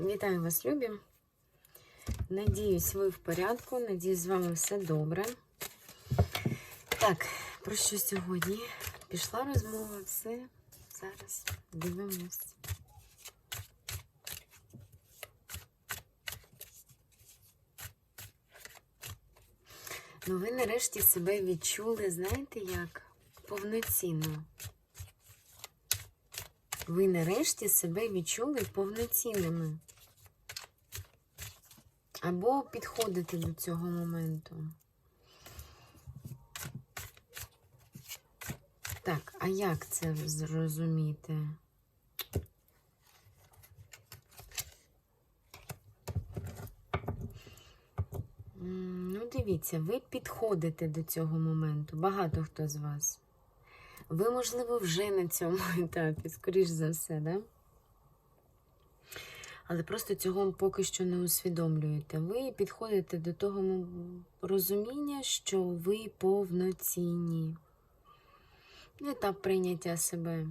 Вітаю вас, любі. Надіюсь, ви в порядку. Надіюсь, з вами все добре. Так, про що сьогодні? Пішла розмова, все. Зараз дивимось. Ну, ви нарешті себе відчули, знаєте як? Повноцінно. Ви нарешті себе відчули повноцінними. Або підходите до цього моменту. Так, а як це зрозуміти? Ну, дивіться, ви підходите до цього моменту. Багато хто з вас. Ви, можливо, вже на цьому етапі, скоріш за все, да? Але просто цього поки що не усвідомлюєте. Ви підходите до того розуміння, що ви повноцінні. Етап прийняття себе.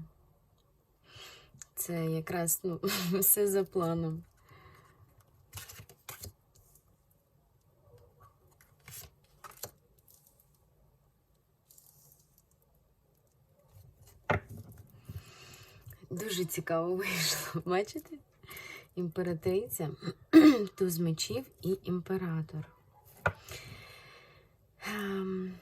Це якраз ну, все за планом. Дуже цікаво вийшло, бачите? Імператриця, туз мечів і імператор. Ем,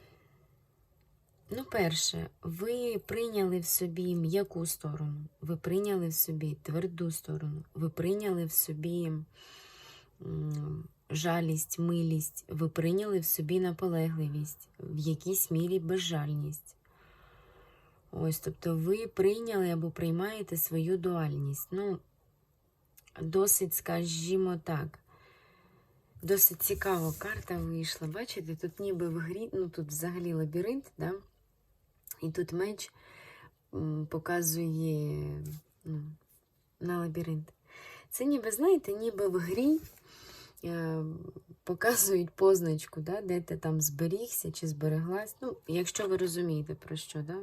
Ну, перше, ви прийняли в собі м'яку сторону, ви прийняли в собі тверду сторону, ви прийняли в собі жалість, милість, ви прийняли в собі наполегливість, в якійсь мірі безжальність. Ось, тобто ви прийняли або приймаєте свою дуальність. Ну, досить, скажімо так, досить цікава карта вийшла. Бачите, тут ніби в грі, ну тут взагалі лабіринт, да? і тут меч показує ну, на лабіринт. Це ніби, знаєте, ніби в грі е, показують позначку, да? де ти там зберігся чи збереглась. Ну, якщо ви розумієте, про що, да?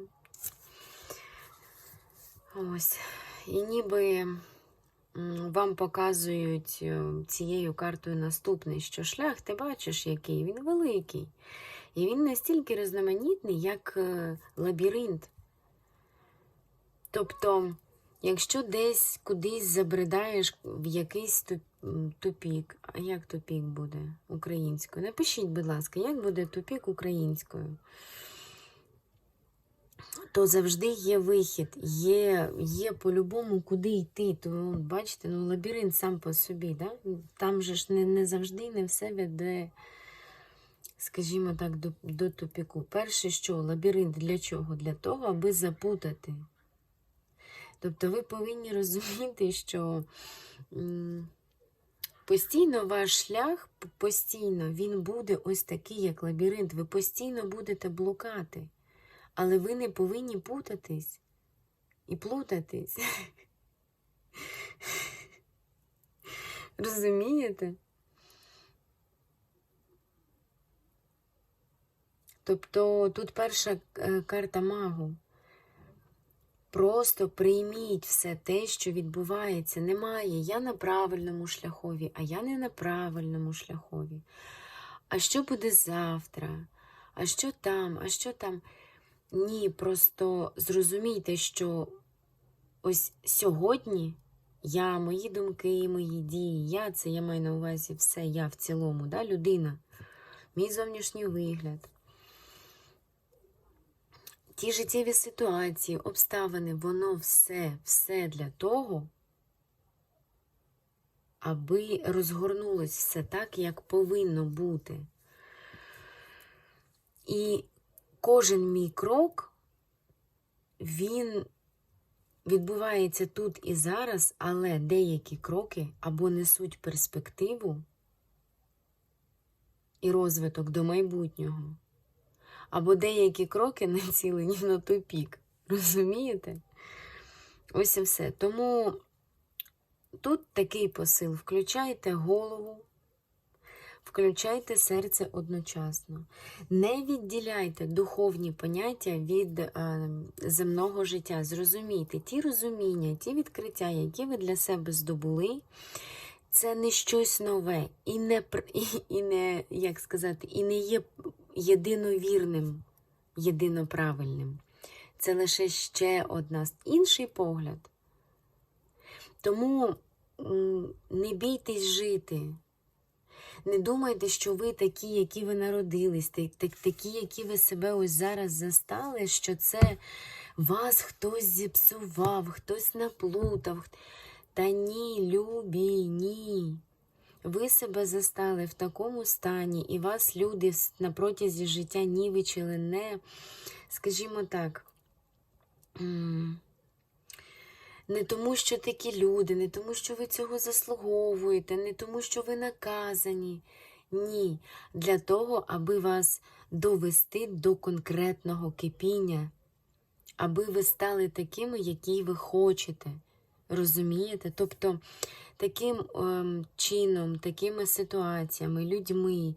Ось. І ніби вам показують е, цією картою наступний, що шлях ти бачиш, який він великий. І він настільки різноманітний, як е, лабіринт. Тобто, якщо десь кудись забридаєш в якийсь тупік, а як тупік буде українською? Напишіть, будь ласка, як буде тупік українською? То завжди є вихід, є, є по-любому куди йти. То, бачите, ну, лабіринт сам по собі, да? там же ж не, не завжди не все веде, скажімо так, до, до тупіку. Перше, що лабіринт для чого? Для того, аби запутати. Тобто ви повинні розуміти, що постійно ваш шлях, постійно він буде ось такий, як лабіринт. Ви постійно будете блукати. Але ви не повинні путатись і плутатись. Розумієте? Тобто тут перша е, карта магу. Просто прийміть все те, що відбувається. Немає я на правильному шляхові, а я не на правильному шляхові. А що буде завтра? А що там? А що там? Ні, просто зрозумійте, що ось сьогодні я, мої думки, мої дії, я це я маю на увазі все, я в цілому, да, людина, мій зовнішній вигляд. Ті життєві ситуації, обставини, воно все, все для того, аби розгорнулось все так, як повинно бути. І кожен мій крок, він відбувається тут і зараз, але деякі кроки або несуть перспективу і розвиток до майбутнього, або деякі кроки націлені на тупік. Розумієте? Ось і все. Тому тут такий посил: включайте голову. Включайте серце одночасно. Не відділяйте духовні поняття від е, земного життя. Зрозумійте ті розуміння, ті відкриття, які ви для себе здобули, це не щось нове і не, і, і не, як сказати, і не є єдиновірним, єдиноправильним. Це лише ще одна інший погляд. Тому не бійтесь жити. Не думайте, що ви такі, які ви народились, та- та- такі, які ви себе ось зараз застали, що це вас хтось зіпсував, хтось наплутав. Та ні, любі, ні. Ви себе застали в такому стані, і вас люди на протязі життя нівичили не, скажімо так, не тому, що такі люди, не тому, що ви цього заслуговуєте, не тому, що ви наказані. Ні. Для того, аби вас довести до конкретного кипіння, аби ви стали такими, які ви хочете. Розумієте? Тобто таким ем, чином, такими ситуаціями, людьми,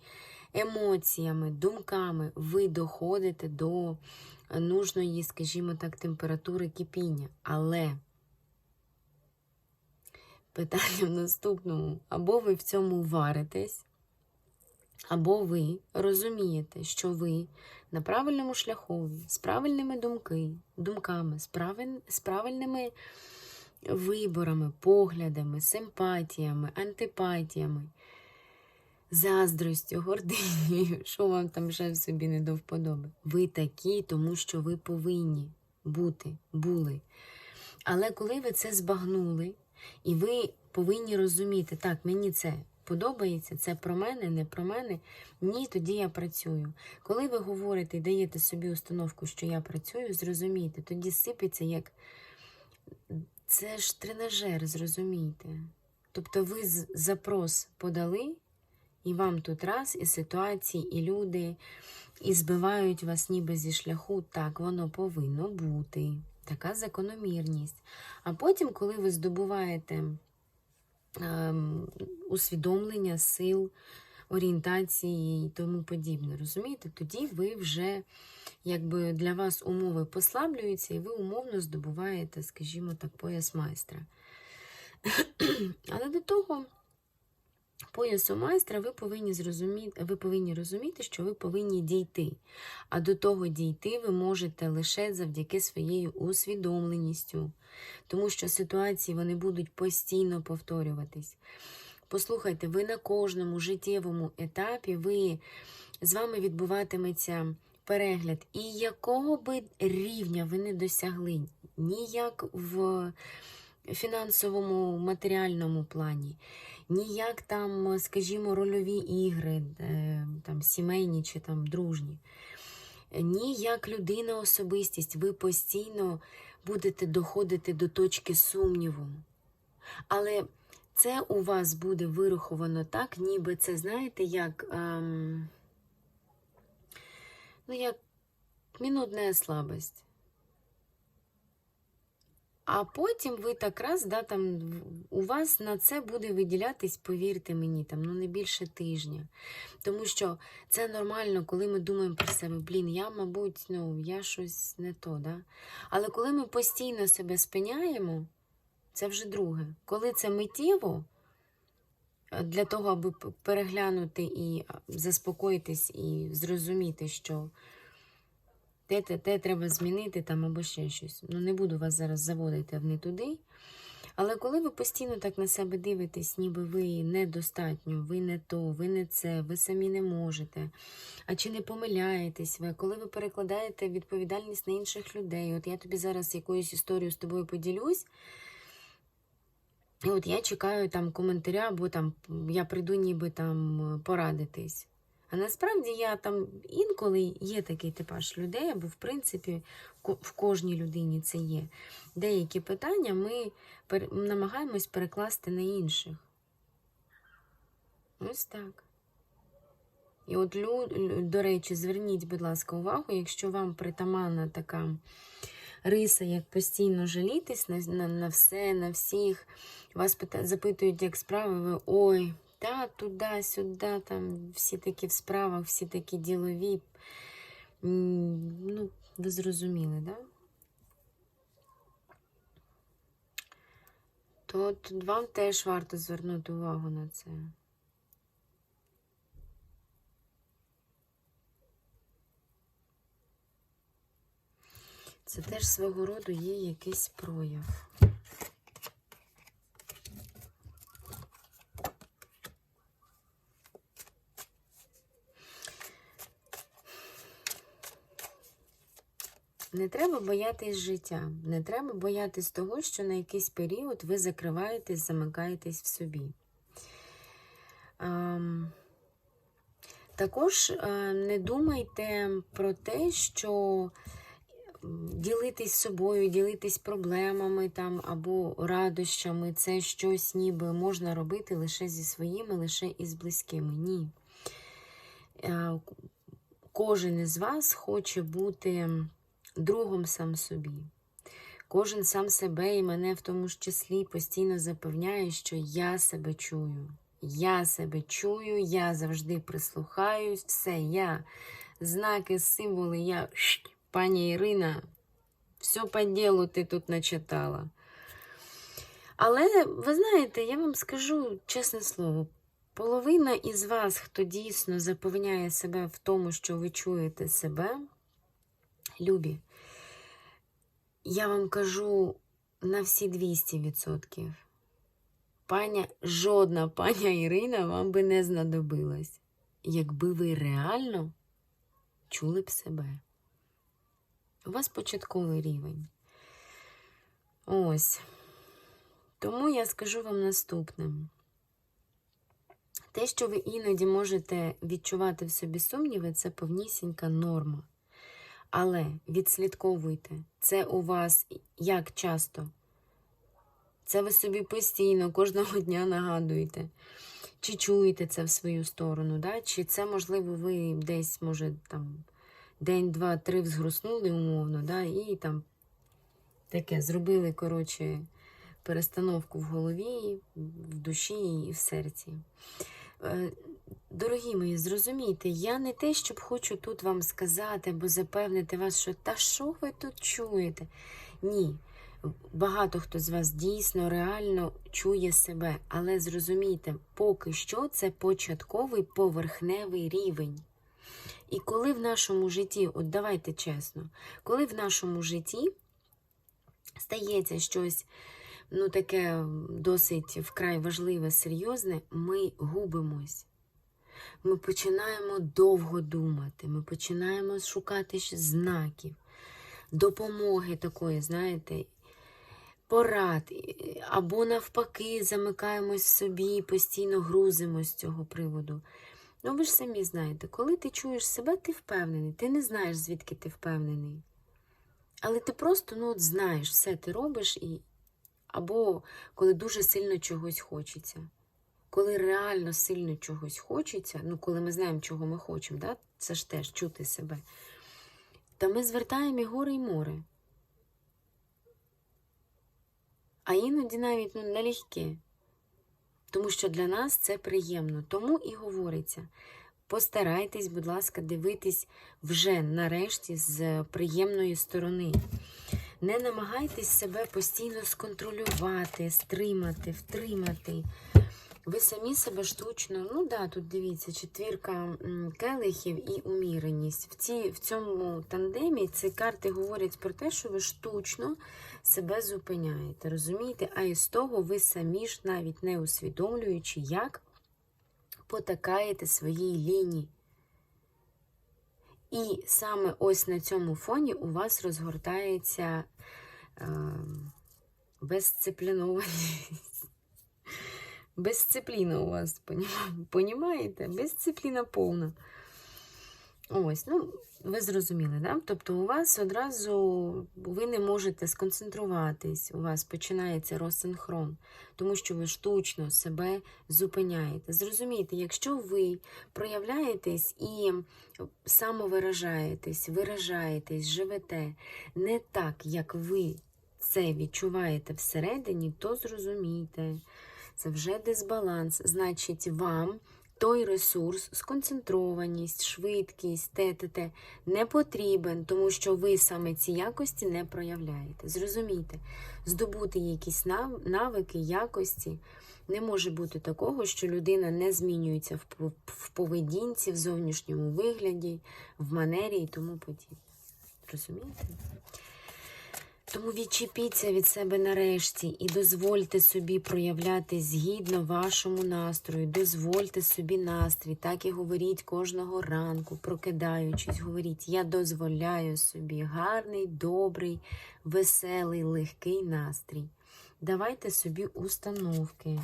емоціями, думками ви доходите до е, нужної, скажімо так, температури кипіння. Але питання в наступному: або ви в цьому варитесь, або ви розумієте, що ви на правильному шляху, з правильними думки, думками, з, правиль, з правильними виборами, поглядами, симпатіями, антипатіями, заздростю, гординею, що вам там вже в собі не до вподоби. Ви такі, тому що ви повинні бути, були. Але коли ви це збагнули, і ви повинні розуміти, так, мені це подобається, це про мене, не про мене. Ні, тоді я працюю. Коли ви говорите і даєте собі установку, що я працюю, зрозумійте, тоді сипеться як. Це ж тренажер, зрозумійте. Тобто ви запрос подали, і вам тут раз, і ситуації, і люди, і збивають вас ніби зі шляху. Так, воно повинно бути. Така закономірність. А потім, коли ви здобуваєте ем, усвідомлення, сил, орієнтації і тому подібне, розумієте, тоді ви вже якби для вас умови послаблюються, і ви умовно здобуваєте, скажімо так, пояс майстра. Але до того поясу майстра ви повинні зрозуміти, ви повинні розуміти, що ви повинні дійти. А до того дійти ви можете лише завдяки своєю усвідомленістю, тому що ситуації вони будуть постійно повторюватись. Послухайте, ви на кожному життєвому етапі ви з вами відбуватиметься перегляд, і якого би рівня ви не досягли, ніяк в фінансовому матеріальному плані, ніяк там, скажімо, рольові ігри, е, там сімейні чи там дружні. Ні, як людина особистість, ви постійно будете доходити до точки сумніву. Але це у вас буде вираховано так, ніби це, знаєте, як, ем, ну, як мінутна слабость. А потім ви так раз, да, там, у вас на це буде виділятись, повірте мені, там, ну не більше тижня. Тому що це нормально, коли ми думаємо про себе, блін, я, мабуть, ну, я щось не то, да? Але коли ми постійно себе спиняємо, це вже друге. Коли це миттєво, е, для того, аби переглянути і заспокоїтись і зрозуміти, що те, те, те треба змінити там або ще щось. Ну, не буду вас зараз заводити в не туди. Але коли ви постійно так на себе дивитесь, ніби ви недостатньо, ви не то, ви не це, ви самі не можете. А чи не помиляєтесь ви, коли ви перекладаєте відповідальність на інших людей? От я тобі зараз якоюсь історію з тобою поділюсь. І от я чекаю там коментаря, або там я прийду ніби там порадитись. А насправді я там інколи є такий типаж людей, або в принципі в кожній людині це є. Деякі питання ми намагаємось перекласти на інших. Ось так. І от, до речі, зверніть, будь ласка, увагу, якщо вам притаманна така риса, як постійно жалітись на, на, на все, на всіх, вас запитують, як справи, ви ой, та туди, сюди, там всі такі в справах, всі такі ділові. Ну, ви зрозуміли, да? то от вам теж варто звернути увагу на це. Це теж свого роду є якийсь прояв. Не треба боятись життя, не треба боятись того, що на якийсь період ви закриваєтесь, замикаєтесь в собі. Також е, не думайте про те, що ділитись собою, ділитись проблемами там або радощами, це щось ніби можна робити лише зі своїми, лише із близькими. Ні. Е, Кожен із вас хоче бути другом сам собі. Кожен сам себе і мене в тому ж числі постійно запевняє, що я себе чую. Я себе чую, я завжди прислухаюсь, все, я, знаки, символи, я, пані Ірина, все по ділу ти тут начитала. Але, ви знаєте, я вам скажу чесне слово, половина із вас, хто дійсно запевняє себе в тому, що ви чуєте себе, любі, я вам кажу на всі 200%. Паня, жодна паня Ірина вам би не знадобилась, якби ви реально чули б себе. У вас початковий рівень. Ось. Тому я скажу вам наступне. Те, що ви іноді можете відчувати в собі сумніви, це повнісінька норма. Але відслідковуйте, це у вас як часто? Це ви собі постійно, кожного дня нагадуєте. Чи чуєте це в свою сторону? да? Чи це, можливо, ви десь, може, там день, два, три взгруснули умовно, да? і там таке зробили, коротше, перестановку в голові, в душі і в серці. Дорогі мої, зрозумійте, я не те, щоб хочу тут вам сказати або запевнити вас, що та що ви тут чуєте? Ні. Багато хто з вас дійсно реально чує себе, але зрозумійте, поки що це початковий поверхневий рівень. І коли в нашому житті, от давайте чесно, коли в нашому житті стається щось ну, таке досить вкрай важливе, серйозне, ми губимось. Ми починаємо довго думати, ми починаємо шукати знаків, допомоги такої, знаєте, порад, або навпаки, замикаємось в собі постійно грузимось з цього приводу. Ну, ви ж самі знаєте, коли ти чуєш себе, ти впевнений, ти не знаєш, звідки ти впевнений. Але ти просто ну, от знаєш, все ти робиш, і... або коли дуже сильно чогось хочеться. Коли реально сильно чогось хочеться, ну коли ми знаємо, чого ми хочемо, да? це ж теж чути себе, то ми звертаємо і гори, і море. А іноді навіть ну, налегке. Тому що для нас це приємно. Тому і говориться. Постарайтесь, будь ласка, дивитись вже нарешті з приємної сторони. Не намагайтесь себе постійно сконтролювати, стримати, втримати. Ви самі себе штучно, ну да, тут дивіться, четвірка келихів і уміреність. В ці, в цьому тандемі ці карти говорять про те, що ви штучно себе зупиняєте. Розумієте? А із того ви самі ж навіть не усвідомлюючи, як потакаєте своїй лінії. І саме ось на цьому фоні у вас розгортається е, бездисциплінованість. Бездисципліна у вас, понімаєте? Бездисципліна повна. Ось, ну, ви зрозуміли, да? Тобто у вас одразу ви не можете сконцентруватись, у вас починається розсинхрон, тому що ви штучно себе зупиняєте. Зрозумійте, якщо ви проявляєтесь і самовиражаєтесь, виражаєтесь, живете не так, як ви це відчуваєте всередині, то зрозумійте. Це вже дисбаланс. Значить, вам той ресурс, сконцентрованість, швидкість, те-те-те не потрібен, тому що ви саме ці якості не проявляєте. Зрозумійте, здобути якісь нав- навики, якості. Не може бути такого, що людина не змінюється в поведінці, в зовнішньому вигляді, в манері і тому подібне. Розумієте? Тому відчепіться від себе нарешті і дозвольте собі проявляти згідно вашому настрою. Дозвольте собі настрій. Так і говоріть кожного ранку, прокидаючись, говоріть, я дозволяю собі гарний, добрий, веселий, легкий настрій. Давайте собі установки.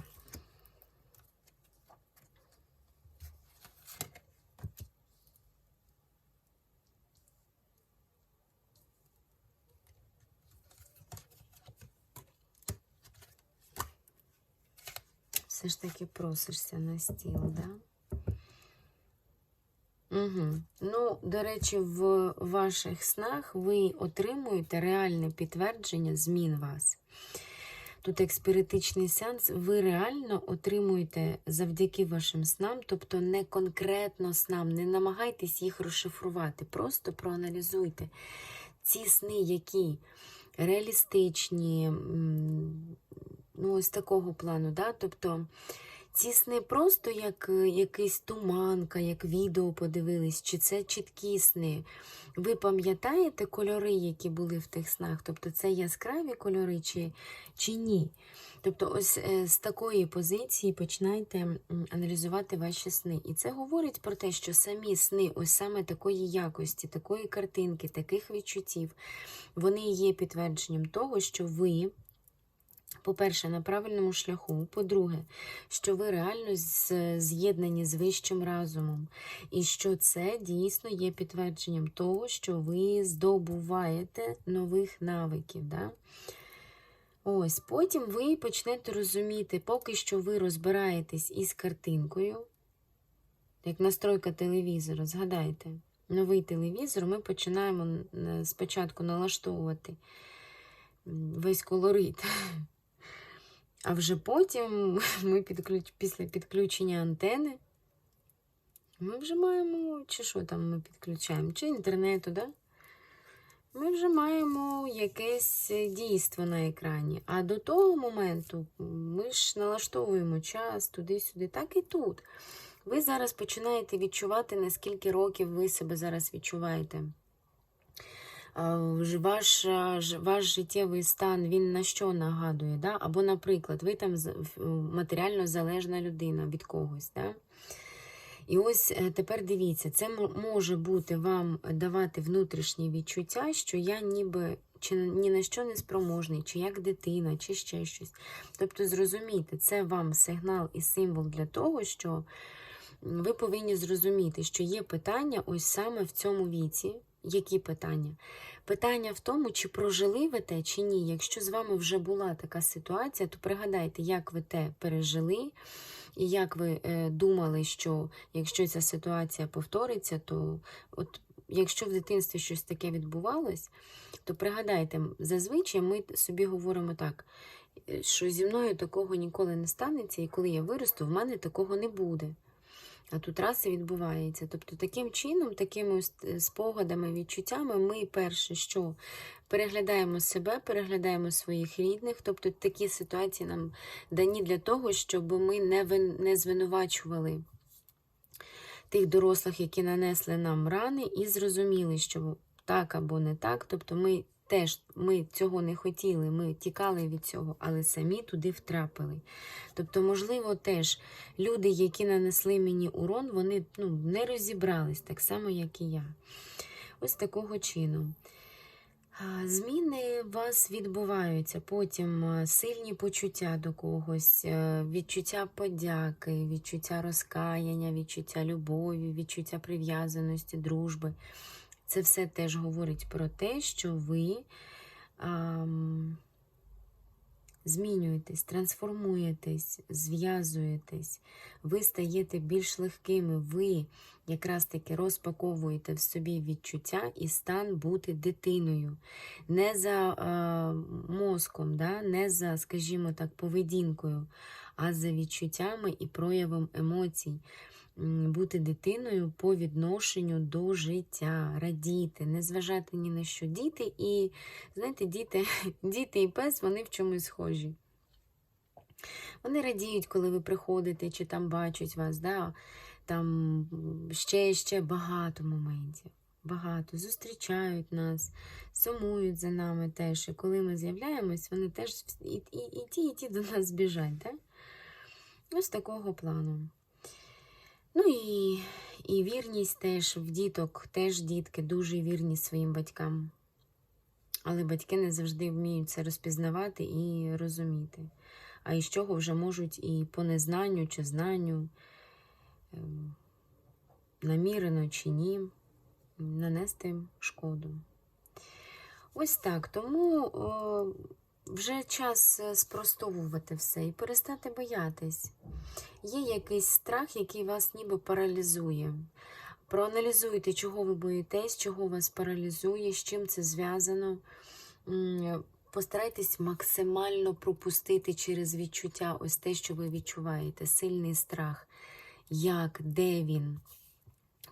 Все ж таки просишся на стіл, да? Угу. Ну, до речі, в ваших снах ви отримуєте реальне підтвердження змін вас. Тут як спіритичний сеанс, ви реально отримуєте завдяки вашим снам, тобто не конкретно снам, не намагайтесь їх розшифрувати, просто проаналізуйте ці сни, які реалістичні, ну, ось такого плану, да? тобто ці сни просто як е, якийсь туманка, як відео подивились, чи це чіткі сни. Ви пам'ятаєте кольори, які були в тих снах? Тобто це яскраві кольори чи, чи ні? Тобто, ось е, з такої позиції починайте аналізувати ваші сни. І це говорить про те, що самі сни, ось саме такої якості, такої картинки, таких відчуттів, вони є підтвердженням того, що ви. По-перше, на правильному шляху. По-друге, що ви реально з'єднані з вищим разумом. І що це дійсно є підтвердженням того, що ви здобуваєте нових навиків. Да? Ось, потім ви почнете розуміти, поки що ви розбираєтесь із картинкою, як настройка телевізора, згадайте, новий телевізор ми починаємо спочатку налаштовувати весь колорит. А вже потім ми підключ... після підключення антени ми вже маємо, чи що там ми підключаємо, чи інтернету, да? Ми вже маємо якесь е, дійство на екрані. А до того моменту ми ж налаштовуємо час туди-сюди, так і тут. Ви зараз починаєте відчувати, наскільки років ви себе зараз відчуваєте. Ваш, ваш життєвий стан він на що нагадує? Да? Або, наприклад, ви там матеріально залежна людина від когось. Да? І ось е, тепер дивіться, це може бути вам давати внутрішнє відчуття, що я ніби чи ні на що не спроможний, чи як дитина, чи ще щось. Тобто, зрозумійте, це вам сигнал і символ для того, що ви повинні зрозуміти, що є питання ось саме в цьому віці. Які питання? Питання в тому, чи прожили ви те, чи ні. Якщо з вами вже була така ситуація, то пригадайте, як ви те пережили, і як ви е, думали, що якщо ця ситуація повториться, то от якщо в дитинстві щось таке відбувалось, то пригадайте, зазвичай ми собі говоримо так, е, що зі мною такого ніколи не станеться, і коли я виросту, в мене такого не буде. А тут раз і відбувається. Тобто таким чином, такими е, спогадами, відчуттями, ми перше, що переглядаємо себе, переглядаємо своїх рідних. Тобто такі ситуації нам дані для того, щоб ми не, вин, не звинувачували тих дорослих, які нанесли нам рани, і зрозуміли, що так або не так. Тобто ми теж ми цього не хотіли, ми тікали від цього, але самі туди втрапили. Тобто, можливо, теж люди, які нанесли мені урон, вони ну, не розібрались так само, як і я. Ось такого чину. Зміни у вас відбуваються, потім сильні почуття до когось, відчуття подяки, відчуття розкаяння, відчуття любові, відчуття прив'язаності, дружби. Це все теж говорить про те, що ви ам, змінюєтесь, трансформуєтесь, зв'язуєтесь, ви стаєте більш легкими, ви якраз таки розпаковуєте в собі відчуття і стан бути дитиною. Не за е, мозком, да? не за, скажімо так, поведінкою, а за відчуттями і проявом емоцій. Бути дитиною по відношенню до життя, радіти, не зважати ні на що. Діти і, знаєте, діти, діти і пес, вони в чомусь схожі. Вони радіють, коли ви приходите чи там бачать вас, да? там ще ще багато моментів. Багато зустрічають нас, сумують за нами теж. І коли ми з'являємось, вони теж і, і, і ті, і ті до нас біжать. Да? Ось такого плану. Ну і, і вірність теж в діток, теж дітки дуже вірні своїм батькам. Але батьки не завжди вміють це розпізнавати і розуміти. А із чого вже можуть і по незнанню чи знанню, ем, намірено чи ні, нанести шкоду. Ось так. Тому о, вже час е, спростовувати все і перестати боятись. Є якийсь страх, який вас ніби паралізує. Проаналізуйте, чого ви боїтесь, чого вас паралізує, з чим це зв'язано. Постарайтесь максимально пропустити через відчуття ось те, що ви відчуваєте, сильний страх, як, де він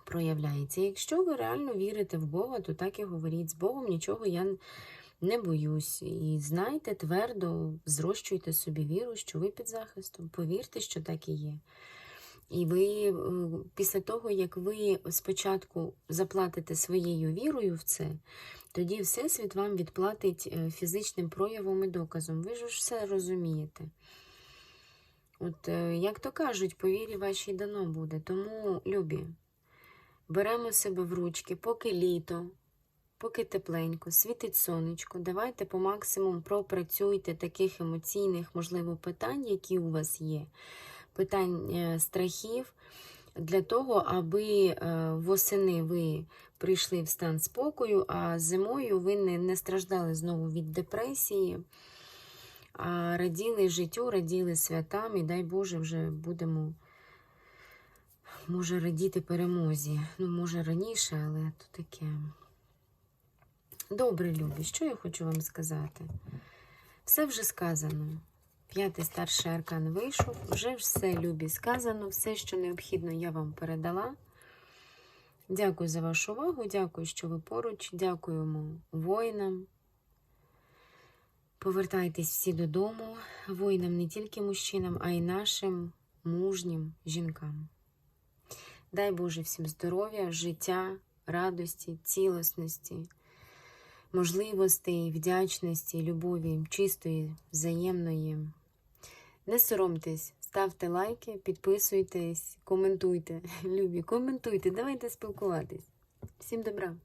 проявляється. Якщо ви реально вірите в Бога, то так і говоріть. З Богом нічого я не боюсь. І знайте твердо, зрощуйте собі віру, що ви під захистом. Повірте, що так і є. І ви е, після того, як ви спочатку заплатите своєю вірою в це, тоді Всесвіт вам відплатить е, фізичним проявом і доказом. Ви ж все розумієте. От, е, як то кажуть, по вірі вашій дано буде. Тому, любі, беремо себе в ручки, поки літо, поки тепленько, світить сонечко. Давайте по максимуму пропрацюйте таких емоційних, можливо, питань, які у вас є, питань е, страхів, для того, аби е, восени ви прийшли в стан спокою, а зимою ви не, не страждали знову від депресії, а раділи життю, раділи святам, і дай Боже, вже будемо, може, радіти перемозі. Ну, може, раніше, але то таке. Добре, любі, що я хочу вам сказати? Все вже сказано. П'ятий старший аркан вийшов, вже все любі сказано, все, що необхідно, я вам передала. Дякую за вашу увагу, дякую, що ви поруч, дякуємо воїнам. Повертайтесь всі додому, воїнам не тільки мужчинам, а й нашим мужнім жінкам. Дай Боже всім здоров'я, життя, радості, цілісності, можливостей, вдячності, любові, чистої, взаємної. Не соромтесь, ставте лайки, підписуйтесь, коментуйте. Любі, коментуйте, давайте спілкуватись. Всім добра!